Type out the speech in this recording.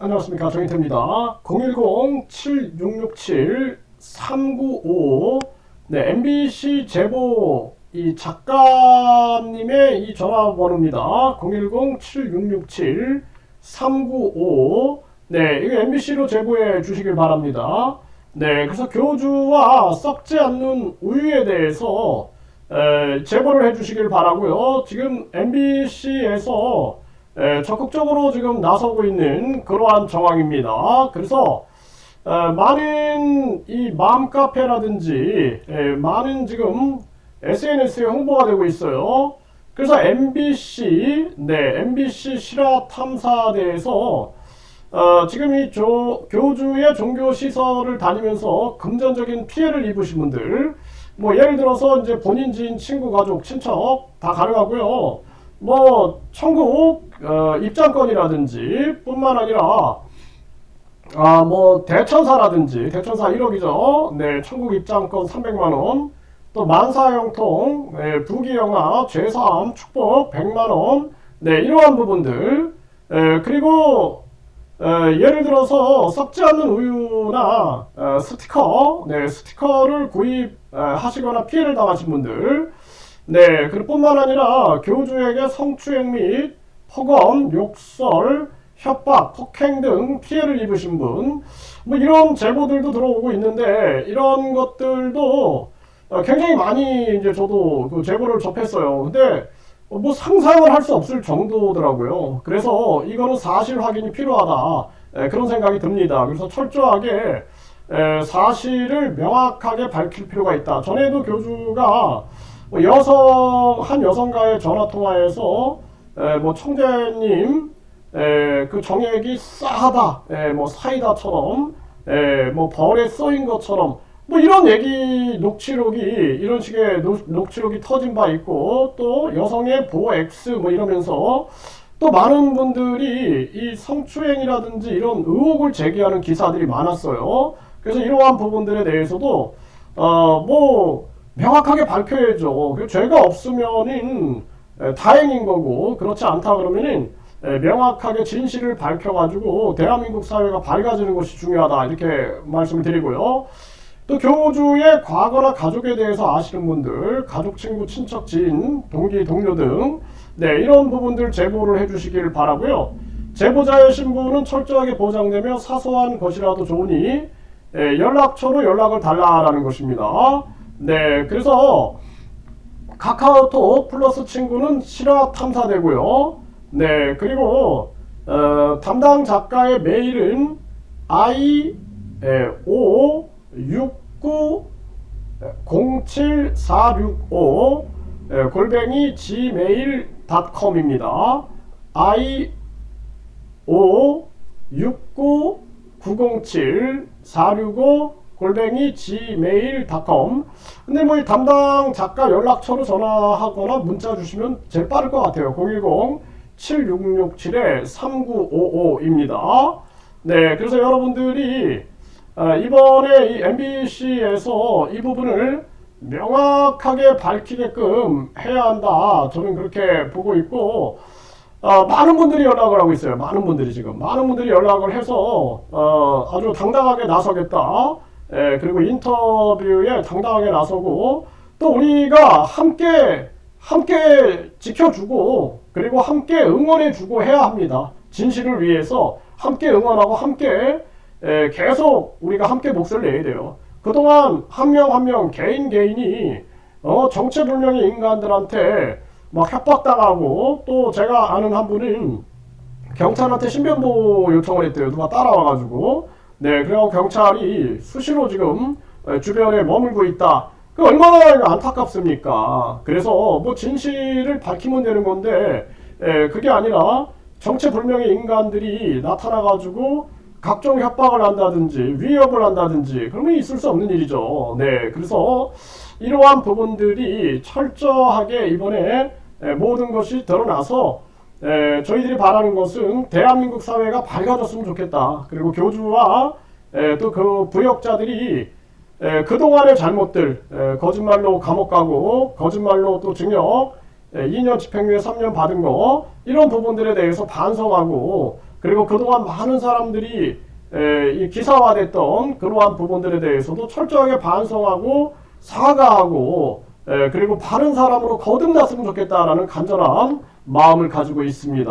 안녕하십니까 정인태입니다. 010-7667-395 네, MBC 제보 이 작가님의 이 전화번호입니다. 010-7667-395 네, 이거 MBC로 제보해 주시길 바랍니다. 네, 그래서 교주와 썩지 않는 우유에 대해서 에, 제보를 해 주시길 바라고요. 지금 MBC에서 에, 적극적으로 지금 나서고 있는 그러한 정황입니다. 그래서 에, 많은 이 맘카페라든지 에, 많은 지금 SNS에 홍보가 되고 있어요. 그래서 MBC, 네, MBC 실화 탐사대에서 어, 지금 이 조, 교주의 종교 시설을 다니면서 금전적인 피해를 입으신 분들, 뭐 예를 들어서 이제 본인 지인, 친구, 가족, 친척 다 가능하고요. 뭐 천국 어, 입장권이라든지 뿐만 아니라 아 뭐 대천사라든지 대천사 1억이죠. 네, 천국 입장권 300만 원. 또 만사형통, 네, 부귀영화, 죄사함, 축복 100만 원. 네, 이러한 부분들. 에, 그리고 에, 예를 들어서 썩지 않는 우유나 에, 스티커, 네, 스티커를 구입하시거나 피해를 당하신 분들, 네, 그뿐만 아니라 교주에게 성추행 및 폭언, 욕설, 협박, 폭행 등 피해를 입으신 분, 뭐 이런 제보들도 들어오고 있는데 이런 것들도 어, 굉장히 많이 이제 저도 그 제보를 접했어요. 근데 뭐 상상을 할 수 없을 정도더라고요. 그래서 이거는 사실 확인이 필요하다. 에, 그런 생각이 듭니다. 그래서 철저하게 에, 사실을 명확하게 밝힐 필요가 있다. 전에도 교주가 뭐 여성 한 여성과의 전화 통화에서 에, 뭐 청재님 에, 그 정액이 싸하다, 에, 뭐 사이다처럼, 에, 뭐 벌에 써인 것처럼 뭐 이런 얘기 녹취록이 이런 식의 녹, 녹취록이 터진 바 있고 또 여성의 보호 X 뭐 이러면서 또 많은 분들이 이 성추행이라든지 이런 의혹을 제기하는 기사들이 많았어요. 그래서 이러한 부분들에 대해서도 어 뭐 명확하게 밝혀야죠. 그 죄가 없으면은 에, 다행인 거고 그렇지 않다 그러면은 에, 명확하게 진실을 밝혀가지고 대한민국 사회가 밝아지는 것이 중요하다 이렇게 말씀을 드리고요. 또 교주의 과거나 가족에 대해서 아시는 분들, 가족, 친구, 친척, 지인, 동기, 동료 등 네, 이런 부분들 제보를 해주시길 바라고요. 제보자의 신분은 철저하게 보장되며 사소한 것이라도 좋으니 예, 연락처로 연락을 달라라는 것입니다. 네, 그래서 카카오톡 플러스 친구는 실화 탐사되고요. 네, 그리고 어, 담당 작가의 메일은 i o 69 07465 골뱅이 gmail.com입니다. i o 69 907 465 골뱅이 gmail.com 근데 뭐 담당 작가 연락처로 전화하거나 문자 주시면 제일 빠를 것 같아요. 010 7667에 3955입니다. 네, 그래서 여러분들이 아, 이번에 이 MBC에서 이 부분을 명확하게 밝히게끔 해야 한다. 저는 그렇게 보고 있고, 어, 많은 분들이 연락을 하고 있어요. 많은 분들이 지금. 많은 분들이 연락을 해서, 어, 아주 당당하게 나서겠다. 예, 그리고 인터뷰에 당당하게 나서고, 또 우리가 함께, 함께 지켜주고, 그리고 함께 응원해주고 해야 합니다. 진실을 위해서 함께 응원하고 함께 에, 계속 우리가 함께 몫을 내야 돼요. 그동안 한 명 한 명 개인 개인이 어, 정체불명의 인간들한테 막 협박당하고 또 제가 아는 한 분은 경찰한테 신변보호 요청을 했대요. 누가 따라와가지고 네 그래서 경찰이 수시로 지금 주변에 머물고 있다. 그 얼마나 안타깝습니까? 그래서 뭐 진실을 밝히면 되는 건데 에, 그게 아니라 정체불명의 인간들이 나타나가지고 각종 협박을 한다든지 위협을 한다든지 그런 게 있을 수 없는 일이죠. 네, 그래서 이러한 부분들이 철저하게 이번에 모든 것이 드러나서 에, 저희들이 바라는 것은 대한민국 사회가 밝아졌으면 좋겠다. 그리고 교주와 또 그 부역자들이 에, 그동안의 잘못들 에, 거짓말로 감옥 가고 거짓말로 또 징역 에, 2년 집행유예 3년 받은 거 이런 부분들에 대해서 반성하고 그리고 그동안 많은 사람들이 에, 이 기사화됐던 그러한 부분들에 대해서도 철저하게 반성하고 사과하고 에, 그리고 바른 사람으로 거듭났으면 좋겠다라는 간절한 마음을 가지고 있습니다.